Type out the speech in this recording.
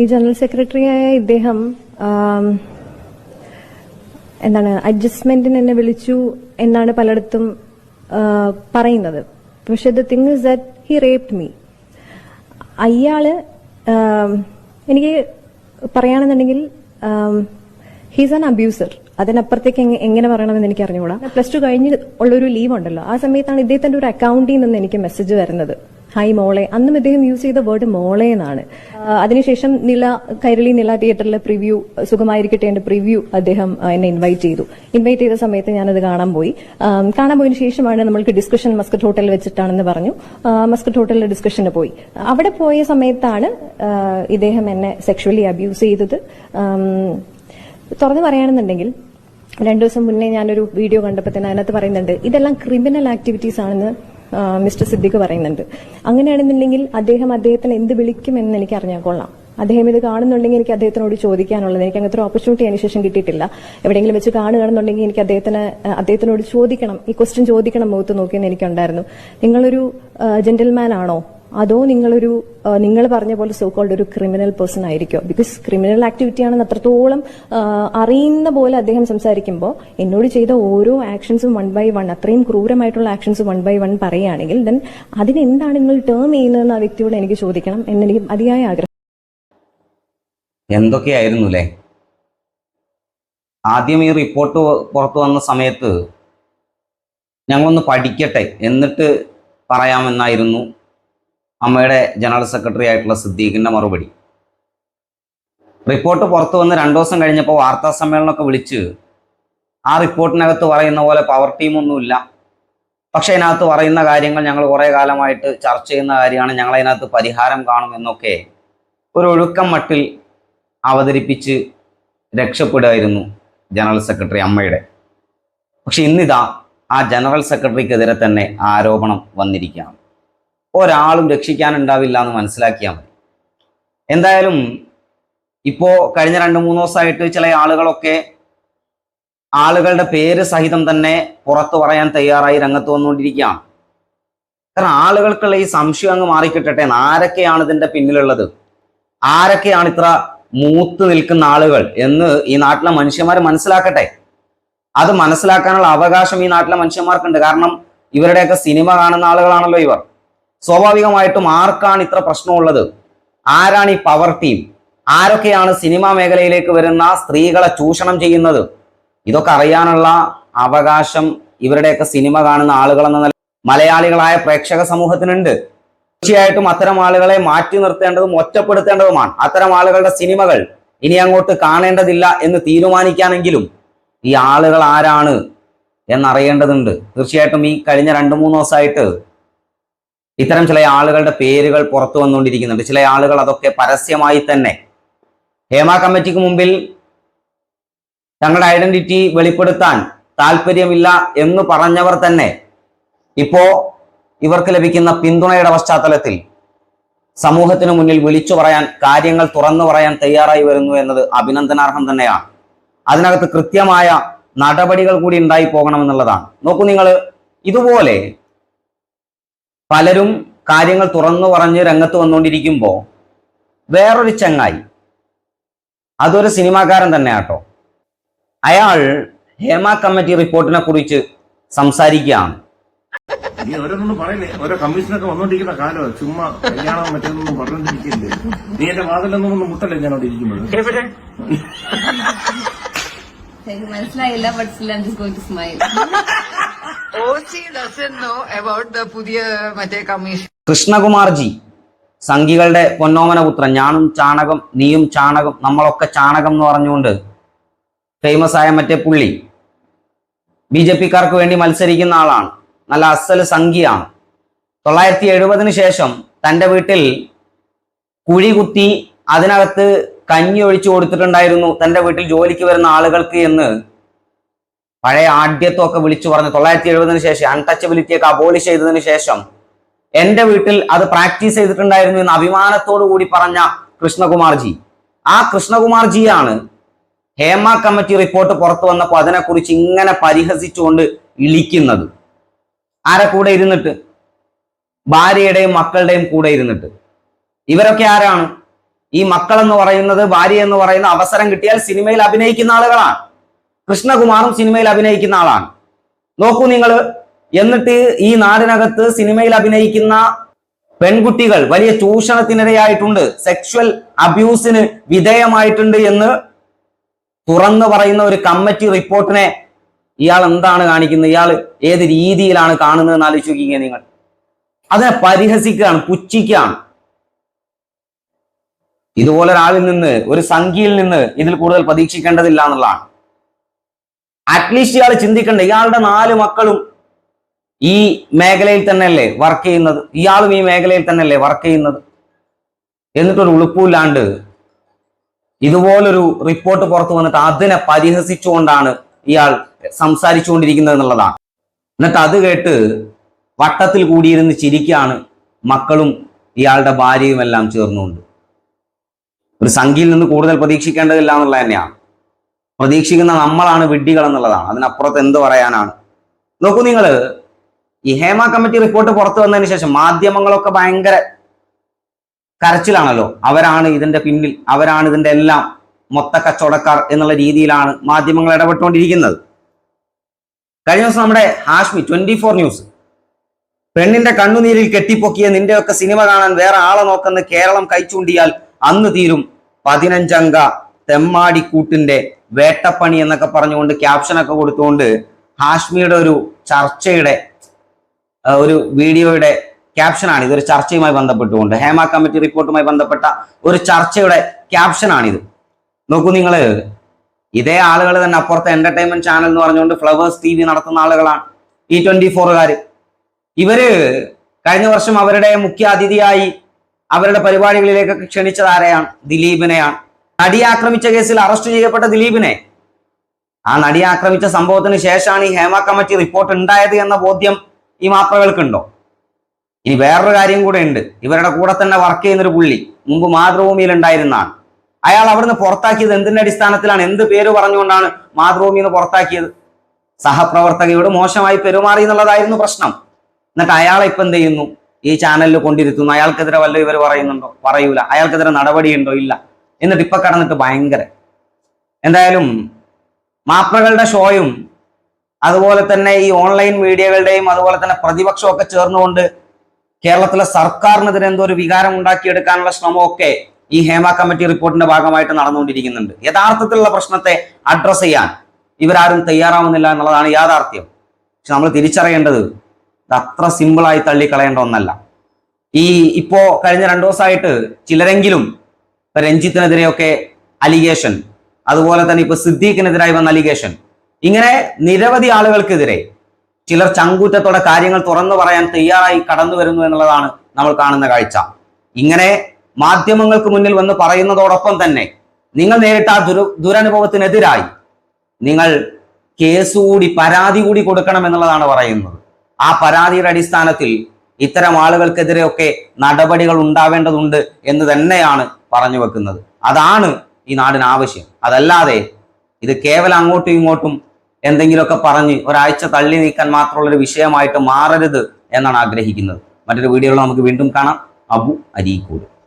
ഈ ജനറൽ സെക്രട്ടറിയായ ഇദ്ദേഹം എന്താണ് അഡ്ജസ്റ്റ്മെന്റിന് എന്നെ വിളിച്ചു എന്നാണ് പലയിടത്തും പറയുന്നത്. പക്ഷെ the thing is that he raped me. അയാൾ എനിക്ക് പറയുകയാണെന്നുണ്ടെങ്കിൽ ഹീസ് ആൻ അബ്യൂസർ. അതിനപ്പുറത്തേക്ക് എങ്ങനെ പറയണമെന്ന് എനിക്ക് അറിഞ്ഞുകൂടാ പ്ലസ് ടു കഴിഞ്ഞ് ഉള്ളൊരു ലീവ് ഉണ്ടല്ലോ ആ സമയത്താണ് ഇദ്ദേഹത്തിന്റെ ഒരു അക്കൗണ്ടിൽ നിന്ന് എനിക്ക് മെസ്സേജ് വരുന്നത്. ഹായ് മോളെ. അന്നും അദ്ദേഹം യൂസ് ചെയ്ത വേർഡ് മോളെ എന്നാണ്. അതിനുശേഷം നില കൈരളി നില തിയേറ്ററിലെ പ്രിവ്യൂ സുഖമായിരിക്കട്ടെ എന്റെ പ്രിവ്യൂ അദ്ദേഹം എന്നെ ഇൻവൈറ്റ് ചെയ്തു. ഇൻവൈറ്റ് ചെയ്ത സമയത്ത് ഞാനത് കാണാൻ പോയി. കാണാൻ പോയതിനു ശേഷമാണ് നമ്മൾക്ക് ഡിസ്കഷൻ മസ്കറ്റ് ഹോട്ടലിൽ വെച്ചിട്ടാണെന്ന് പറഞ്ഞു. മസ്കറ്റ് ഹോട്ടലിലെ ഡിസ്കഷന് പോയി. അവിടെ പോയ സമയത്താണ് ഇദ്ദേഹം എന്നെ സെക്ഷുവലി അബ്യൂസ് ചെയ്തത്. തുറന്നു പറയുകയാണെന്നുണ്ടെങ്കിൽ രണ്ടു ദിവസം മുന്നേ ഞാനൊരു വീഡിയോ കണ്ടപ്പോൾ തന്നെ അതിനകത്ത് പറയുന്നുണ്ട് ഇതെല്ലാം ക്രിമിനൽ ആക്ടിവിറ്റീസ് ആണെന്ന് മിസ്റ്റർ സിദ്ദിഖ് പറയുന്നുണ്ട്. അങ്ങനെയാണെന്നുണ്ടെങ്കിൽ അദ്ദേഹം അദ്ദേഹത്തിന് എന്ത് വിളിക്കുമെന്ന് എനിക്ക് അറിഞ്ഞാൽ കൊള്ളാം. അദ്ദേഹം ഇത് കാണുന്നുണ്ടെങ്കിൽ എനിക്ക് അദ്ദേഹത്തിനോട് ചോദിക്കാനുള്ളത്. എനിക്ക് അങ്ങനത്തെ ഒരു ഓപ്പർച്യൂണിറ്റി അതിന് ശേഷം കിട്ടിയിട്ടില്ല. എവിടെയെങ്കിലും വെച്ച് കാണുകയാണെന്നുണ്ടെങ്കിൽ എനിക്ക് അദ്ദേഹത്തിന് അദ്ദേഹത്തിനോട് ചോദിക്കണം. ഈ ക്വസ്റ്റ്യൻ ചോദിക്കണം മുഖത്ത് നോക്കിയെന്ന് എനിക്കുണ്ടായിരുന്നു. നിങ്ങളൊരു ജെന്റിൽമാൻ ആണോ? അതോ നിങ്ങളൊരു നിങ്ങൾ പറഞ്ഞ പോലെ സോ കോൾഡ് ഒരു ക്രിമിനൽ പേഴ്സൺ ആയിരിക്കോ? ബിക്കോസ് ക്രിമിനൽ ആക്ടിവിറ്റി ആണെന്ന് അത്രത്തോളം അറിയുന്ന പോലെ അദ്ദേഹം സംസാരിക്കുമ്പോൾ എന്നോട് ചെയ്ത ഓരോ ആക്ഷൻസും വൺ ബൈ വൺ അത്രയും ക്രൂരമായിട്ടുള്ള ആക്ഷൻസ് വൺ ബൈ വൺ പറയുകയാണെങ്കിൽ ദെൻ അതിനെന്താണ് നിങ്ങൾ ടേം ചെയ്യുന്നതെന്ന് ആ വ്യക്തിയോട് എനിക്ക് ചോദിക്കണം എന്നെനിക്ക് അതിയായ ആഗ്രഹം. എന്തൊക്കെയായിരുന്നു അല്ലേ ആദ്യം ഈ റിപ്പോർട്ട് പുറത്തു വന്ന സമയത്ത് ഞങ്ങളൊന്ന് പഠിക്കട്ടെ എന്നിട്ട് പറയാമെന്നായിരുന്നു. അമ്മയുടെ ജനറൽ സെക്രട്ടറി ആയിട്ടുള്ള സിദ്ദീഖിന്റെ മറുപടി. റിപ്പോർട്ട് പുറത്തു വന്ന് രണ്ടു ദിവസം കഴിഞ്ഞപ്പോൾ വാർത്താ സമ്മേളനമൊക്കെ വിളിച്ച് ആ റിപ്പോർട്ടിനകത്ത് പറയുന്ന പോലെ പവർ ടീമൊന്നുമില്ല പക്ഷേ അതിനകത്ത് പറയുന്ന കാര്യങ്ങൾ ഞങ്ങൾ കുറേ കാലമായിട്ട് ചർച്ച ചെയ്യുന്ന കാര്യമാണ്. ഞങ്ങൾ അതിനകത്ത് പരിഹാരം കാണും എന്നൊക്കെ ഒരു ഒഴുക്കം മട്ടിൽ അവതരിപ്പിച്ച് രക്ഷപ്പെടുമായിരുന്നു ജനറൽ സെക്രട്ടറി അമ്മയുടെ. പക്ഷെ ഇന്നിതാ ആ ജനറൽ സെക്രട്ടറിക്കെതിരെ തന്നെ ആരോപണം വന്നിരിക്കുകയാണ്. ഒരാളും രക്ഷിക്കാനുണ്ടാവില്ല എന്ന് മനസ്സിലാക്കിയാൽ മതി. എന്തായാലും ഇപ്പോ കഴിഞ്ഞ രണ്ട് മൂന്ന് ദിവസമായിട്ട് ചില ആളുകളൊക്കെ ആളുകളുടെ പേര് സഹിതം തന്നെ പുറത്തു പറയാൻ തയ്യാറായി രംഗത്ത് വന്നുകൊണ്ടിരിക്കുകയാണ്. കാരണം ആളുകൾക്കുള്ള ഈ സംശയം അങ്ങ് മാറിക്കിട്ടട്ടെ ആരൊക്കെയാണ് ഇതിന്റെ പിന്നിലുള്ളത്? ആരൊക്കെയാണ് ഇത്ര മൂത്ത് നിൽക്കുന്ന ആളുകൾ എന്ന് ഈ നാട്ടിലെ മനുഷ്യന്മാർ മനസ്സിലാക്കട്ടെ. അത് മനസ്സിലാക്കാനുള്ള അവകാശം ഈ നാട്ടിലെ മനുഷ്യന്മാർക്കുണ്ട്. കാരണം ഇവരുടെയൊക്കെ സിനിമ കാണുന്ന ആളുകളാണല്ലോ ഇവർ. സ്വാഭാവികമായിട്ടും ആർക്കാണ് ഇത്ര പ്രശ്നമുള്ളത്? ആരാണ് ഈ പവർ ടീം ആരൊക്കെയാണ് സിനിമാ മേഖലയിലേക്ക് വരുന്ന സ്ത്രീകളെ ചൂഷണം ചെയ്യുന്നത്? ഇതൊക്കെ അറിയാനുള്ള അവകാശം ഇവരുടെയൊക്കെ സിനിമ കാണുന്ന നില മലയാളികളായ പ്രേക്ഷക സമൂഹത്തിനുണ്ട്. തീർച്ചയായിട്ടും അത്തരം ആളുകളെ മാറ്റി നിർത്തേണ്ടതും ഒറ്റപ്പെടുത്തേണ്ടതുമാണ്. അത്തരം ആളുകളുടെ സിനിമകൾ ഇനി അങ്ങോട്ട് കാണേണ്ടതില്ല എന്ന് തീരുമാനിക്കാനെങ്കിലും ഈ ആളുകൾ ആരാണ് എന്നറിയേണ്ടതുണ്ട്. തീർച്ചയായിട്ടും ഈ കഴിഞ്ഞ രണ്ട് മൂന്ന് ദിവസമായിട്ട് ഇത്തരം ചില ആളുകളുടെ പേരുകൾ പുറത്തു വന്നുകൊണ്ടിരിക്കുന്നുണ്ട്. ചില ആളുകൾ അതൊക്കെ പരസ്യമായി തന്നെ ഹേമ കമ്മിറ്റിക്ക് മുമ്പിൽ തങ്ങളുടെ ഐഡന്റിറ്റി വെളിപ്പെടുത്താൻ താല്പര്യമില്ല എന്ന് പറഞ്ഞവർ തന്നെ ഇപ്പോ ഇവർക്ക് ലഭിക്കുന്ന പിന്തുണയുടെ പശ്ചാത്തലത്തിൽ സമൂഹത്തിന് മുന്നിൽ വിളിച്ചു പറയാൻ കാര്യങ്ങൾ തുറന്നു പറയാൻ തയ്യാറായി വരുന്നു എന്നത് അഭിനന്ദനാർഹം തന്നെയാണ്. അതിനകത്ത് കൃത്യമായ നടപടികൾ കൂടി ഉണ്ടായി പോകണം എന്നുള്ളതാണ് നോക്കൂ നിങ്ങൾ ഇതുപോലെ പലരും കാര്യങ്ങൾ തുറന്നു പറഞ്ഞ് രംഗത്ത് വന്നുകൊണ്ടിരിക്കുമ്പോൾ വേറൊരു ചങ്ങായി. അതൊരു സിനിമാക്കാരൻ തന്നെ ആട്ടോ അയാൾ ഹേമ കമ്മിറ്റി റിപ്പോർട്ടിനെ കുറിച്ച് സംസാരിക്കുകയാണ്. നീ ഓരോന്നൊന്നും പറയില്ലേ? ഓരോ കമ്മീഷനൊക്കെ വന്നോണ്ടിരിക്കുന്ന കാലം. ചുമ്മാ കല്യാണം മറ്റൊന്നും പറഞ്ഞോണ്ടിരിക്കില്ലേ? നീ എന്റെ വാതിലൊന്നും ഒന്ന് മുട്ടല്ലേ ഞാൻ അവിടെ ഇരിക്കുമ്പോൾ എനിക്ക് മനസ്സിലായില്ല ബട്ട് സ്മൈൽ കമ്മീഷൻ കൃഷ്ണകുമാർജി സംഘികളുടെ പൊന്നോമന പുത്രൻ ഞാനും ചാണകം നീയും ചാണകം നമ്മളൊക്കെ ചാണകം എന്ന് പറഞ്ഞുകൊണ്ട് ഫേമസ് ആയ മറ്റേ പുള്ളി ബി ജെ പിക്കാർക്ക് വേണ്ടി മത്സരിക്കുന്ന ആളാണ്. നല്ല അസൽ സംഖ്യയാണ് തൊള്ളായിരത്തി എഴുപതിന് ശേഷം തന്റെ വീട്ടിൽ കുഴി കുത്തി അതിനകത്ത് കഞ്ഞി ഒഴിച്ചു കൊടുത്തിട്ടുണ്ടായിരുന്നു. തന്റെ വീട്ടിൽ ജോലിക്ക് വരുന്ന ആളുകൾക്ക് എന്ന് പഴയ ആഢ്യത്വമൊക്കെ വിളിച്ചു പറഞ്ഞ് തൊള്ളായിരത്തി എഴുപതിന് ശേഷം അൺടച്ചബിലിറ്റി ഒക്കെ അബോളിഷ് ചെയ്തതിന് ശേഷം എന്റെ വീട്ടിൽ അത് പ്രാക്ടീസ് ചെയ്തിട്ടുണ്ടായിരുന്നു എന്ന് അഭിമാനത്തോടു കൂടി പറഞ്ഞ കൃഷ്ണകുമാർജി. ആ കൃഷ്ണകുമാർജിയാണ് ഹേമ കമ്മിറ്റി റിപ്പോർട്ട് പുറത്തു വന്നപ്പോൾ അതിനെക്കുറിച്ച് ഇങ്ങനെ പരിഹസിച്ചുകൊണ്ട് ഇളിക്കുന്നത്. ആരെ കൂടെ ഇരുന്നിട്ട്? ഭാര്യയുടെയും മക്കളുടെയും കൂടെ ഇരുന്നിട്ട്. ഇവരൊക്കെ ആരാണ്? ഈ മക്കൾ എന്ന് പറയുന്നത് ഭാര്യ എന്ന് പറയുന്ന അവസരം കിട്ടിയാൽ സിനിമയിൽ അഭിനയിക്കുന്ന ആളുകളാണ്. കൃഷ്ണകുമാറും സിനിമയിൽ അഭിനയിക്കുന്ന ആളാണ്. നോക്കൂ നിങ്ങൾ എന്നിട്ട് ഈ നാടിനകത്ത് സിനിമയിൽ അഭിനയിക്കുന്ന പെൺകുട്ടികൾ വലിയ ചൂഷണത്തിനിരയായിട്ടുണ്ട്. സെക്ഷൽ അബ്യൂസിന് വിധേയമായിട്ടുണ്ട് എന്ന് തുറന്നു പറയുന്ന ഒരു കമ്മിറ്റി റിപ്പോർട്ടിനെ ഇയാൾ എന്താണ് കാണിക്കുന്നത്? ഇയാൾ ഏത് രീതിയിലാണ് കാണുന്നത് എന്ന് ആലോചിച്ച് നോക്കിക്കുക നിങ്ങൾ. അതിനെ പരിഹസിക്കുകയാണ് പുച്ഛിക്കുകയാണ്. ഇതുപോലെ ഒരാളിൽ നിന്ന് ഒരു സംഖ്യയിൽ നിന്ന് ഇതിൽ കൂടുതൽ പ്രതീക്ഷിക്കേണ്ടതില്ല എന്നുള്ളതാണ്. അറ്റ്ലീസ്റ്റ് ഇയാൾ ചിന്തിക്കണ്ട. ഇയാളുടെ നാല് മക്കളും ഈ മേഖലയിൽ തന്നെയല്ലേ വർക്ക് ചെയ്യുന്നത്? ഇയാളും ഈ മേഖലയിൽ തന്നെയല്ലേ വർക്ക് ചെയ്യുന്നത്? എന്നിട്ടൊരു ഉളുപ്പില്ലാണ്ട് ഇതുപോലൊരു റിപ്പോർട്ട് പുറത്തു വന്നിട്ട് അതിനെ പരിഹസിച്ചുകൊണ്ടാണ് ഇയാൾ സംസാരിച്ചുകൊണ്ടിരിക്കുന്നത് എന്നുള്ളതാണ്. എന്നിട്ട് അത് കേട്ട് വട്ടത്തിൽ കൂടിയിരുന്ന് ചിരിക്കുകയാണ് മക്കളും ഇയാളുടെ ഭാര്യയും എല്ലാം ചേർന്നുകൊണ്ട്. ഒരു സംഖ്യയിൽ നിന്ന് കൂടുതൽ പ്രതീക്ഷിക്കേണ്ടതില്ല എന്നുള്ളത് തന്നെയാണ്. പ്രതീക്ഷിക്കുന്ന നമ്മളാണ് വിഡ്ഢികൾ എന്നുള്ളതാണ്. അതിനപ്പുറത്ത് എന്ത് പറയാനാണ്? നോക്കൂ നിങ്ങൾ ഈ ഹേമ കമ്മിറ്റി റിപ്പോർട്ട് പുറത്തു വന്നതിന് ശേഷം മാധ്യമങ്ങളൊക്കെ ഭയങ്കര കരച്ചിലാണല്ലോ. അവരാണ് ഇതിന്റെ പിന്നിൽ അവരാണ് ഇതിന്റെ എല്ലാം മൊത്ത കച്ചവടക്കാർ എന്നുള്ള രീതിയിലാണ് മാധ്യമങ്ങൾ ഇടപെട്ടുകൊണ്ടിരിക്കുന്നത്. കഴിഞ്ഞ ദിവസം നമ്മുടെ ഹാഷ്മി ട്വന്റി ഫോർ ന്യൂസ് പെണ്ണിന്റെ കണ്ണുനീരിൽ കെട്ടിപ്പൊക്കിയ നിന്റെയൊക്കെ സിനിമ കാണാൻ വേറെ ആളെ നോക്കുന്ന കേരളം കൈച്ചൂണ്ടിയാൽ അന്ന് തീരും പതിനഞ്ചംഗ തെമ്മാടിക്കൂട്ടിന്റെ വേട്ടപ്പണി എന്നൊക്കെ പറഞ്ഞുകൊണ്ട് ക്യാപ്ഷനൊക്കെ കൊടുത്തുകൊണ്ട് ഹാഷ്മിയുടെ ഒരു ചർച്ചയുടെ ഒരു വീഡിയോയുടെ ക്യാപ്ഷനാണ് ഇത്. ഒരു ചർച്ചയുമായി ബന്ധപ്പെട്ടുകൊണ്ട് ഹേമ കമ്മിറ്റി റിപ്പോർട്ടുമായി ബന്ധപ്പെട്ട ഒരു ചർച്ചയുടെ ക്യാപ്ഷനാണിത് നോക്കൂ നിങ്ങൾ ഇതേ ആളുകൾ തന്നെ അപ്പുറത്തെ എന്റർടൈൻമെന്റ് ചാനൽ എന്ന് പറഞ്ഞുകൊണ്ട് ഫ്ലവേഴ്സ് ടി വി നടത്തുന്ന ആളുകളാണ് ഈ ട്വന്റി ഫോറുകാർ ഇവർ കഴിഞ്ഞ വർഷം അവരുടെ മുഖ്യ അതിഥിയായി അവരുടെ പരിപാടികളിലേക്കൊക്കെ ക്ഷണിച്ചത് ആരെയാണ്? ദിലീപിനെയാണ്. നടിയെ ആക്രമിച്ച കേസിൽ അറസ്റ്റ് ചെയ്യപ്പെട്ട ദിലീപിനെ. ആ നടിയെ ആക്രമിച്ച സംഭവത്തിന് ശേഷമാണ് ഈ ഹേമ കമ്മിറ്റി റിപ്പോർട്ട് ഉണ്ടായത് എന്ന ബോധ്യം ഈ മാപ്രകൾക്കുണ്ടോ ഇനി വേറൊരു കാര്യം കൂടെ ഉണ്ട്. ഇവരുടെ കൂടെ തന്നെ വർക്ക് ചെയ്യുന്നൊരു പുള്ളി മുമ്പ് മാതൃഭൂമിയിൽ ഉണ്ടായിരുന്നാണ് അയാൾ അവിടുന്ന് പുറത്താക്കിയത് എന്തിന്റെ അടിസ്ഥാനത്തിലാണ്? എന്ത് പേര് പറഞ്ഞുകൊണ്ടാണ് മാതൃഭൂമിയിൽ നിന്ന് പുറത്താക്കിയത്? സഹപ്രവർത്തകയോട് മോശമായി പെരുമാറി എന്നുള്ളതായിരുന്നു പ്രശ്നം. എന്നിട്ട് അയാളെ ഇപ്പം എന്ത് ചെയ്യുന്നു? ഈ ചാനലിൽ കൊണ്ടിരുത്തുന്നു. അയാൾക്കെതിരെ വല്ല ഇവർ പറയുന്നുണ്ടോ? പറയൂല. അയാൾക്കെതിരെ നടപടിയുണ്ടോ? ഇല്ല. എന്നിട്ട് ഇപ്പൊ കടന്നിട്ട് ഭയങ്കര. എന്തായാലും മാപ്പകളുടെ ഷോയും അതുപോലെ തന്നെ ഈ ഓൺലൈൻ മീഡിയകളുടെയും അതുപോലെ തന്നെ പ്രതിപക്ഷമൊക്കെ ചേർന്നുകൊണ്ട് കേരളത്തിലെ സർക്കാരിനെതിരെ എന്തോ ഒരു വികാരം ഉണ്ടാക്കിയെടുക്കാനുള്ള ശ്രമമൊക്കെ ഈ ഹേമ കമ്മിറ്റി റിപ്പോർട്ടിന്റെ ഭാഗമായിട്ട് നടന്നുകൊണ്ടിരിക്കുന്നുണ്ട്. യഥാർത്ഥത്തിലുള്ള പ്രശ്നത്തെ അഡ്രസ്സ് ചെയ്യാൻ ഇവരാരും തയ്യാറാവുന്നില്ല എന്നുള്ളതാണ് യാഥാർത്ഥ്യം. പക്ഷെ നമ്മൾ തിരിച്ചറിയേണ്ടത് ഇത് അത്ര സിമ്പിളായി തള്ളിക്കളയേണ്ട ഒന്നല്ല. ഈ ഇപ്പോ കഴിഞ്ഞ രണ്ടു ദിവസമായിട്ട് ചിലരെങ്കിലും ഇപ്പൊ രഞ്ജിത്തിനെതിരെയൊക്കെ അലിഗേഷൻ അതുപോലെ തന്നെ ഇപ്പൊ സിദ്ദീഖിനെതിരായി വന്ന അലിഗേഷൻ. ഇങ്ങനെ നിരവധി ആളുകൾക്കെതിരെ ചിലർ ചങ്കൂറ്റത്തോടെ കാര്യങ്ങൾ തുറന്നു പറയാൻ തയ്യാറായി കടന്നു വരുന്നു എന്നുള്ളതാണ് നമ്മൾ കാണുന്ന കാഴ്ച. ഇങ്ങനെ മാധ്യമങ്ങൾക്ക് മുന്നിൽ വന്ന് പറയുന്നതോടൊപ്പം തന്നെ നിങ്ങൾ നേരിട്ട ആ ദുരു ദുരനുഭവത്തിനെതിരായി നിങ്ങൾ കേസ് കൂടി പരാതി കൂടി കൊടുക്കണം എന്നുള്ളതാണ് പറയുന്നത്. ആ പരാതിയുടെ അടിസ്ഥാനത്തിൽ ഇത്തരം ആളുകൾക്കെതിരെയൊക്കെ നടപടികൾ ഉണ്ടാവേണ്ടതുണ്ട് എന്ന് തന്നെയാണ് പറഞ്ഞു വെക്കുന്നത്. അതാണ് ഈ നാടിന് ആവശ്യം. അതല്ലാതെ ഇത് കേവലം അങ്ങോട്ടും ഇങ്ങോട്ടും എന്തെങ്കിലുമൊക്കെ പറഞ്ഞ് ഒരാഴ്ച തള്ളി നീക്കാൻ മാത്രമുള്ള ഒരു വിഷയമായിട്ട് മാറരുത് എന്നാണ് ആഗ്രഹിക്കുന്നത്. മറ്റൊരു വീഡിയോയിൽ നമുക്ക് വീണ്ടും കാണാം. അബു അരീക്കോട്.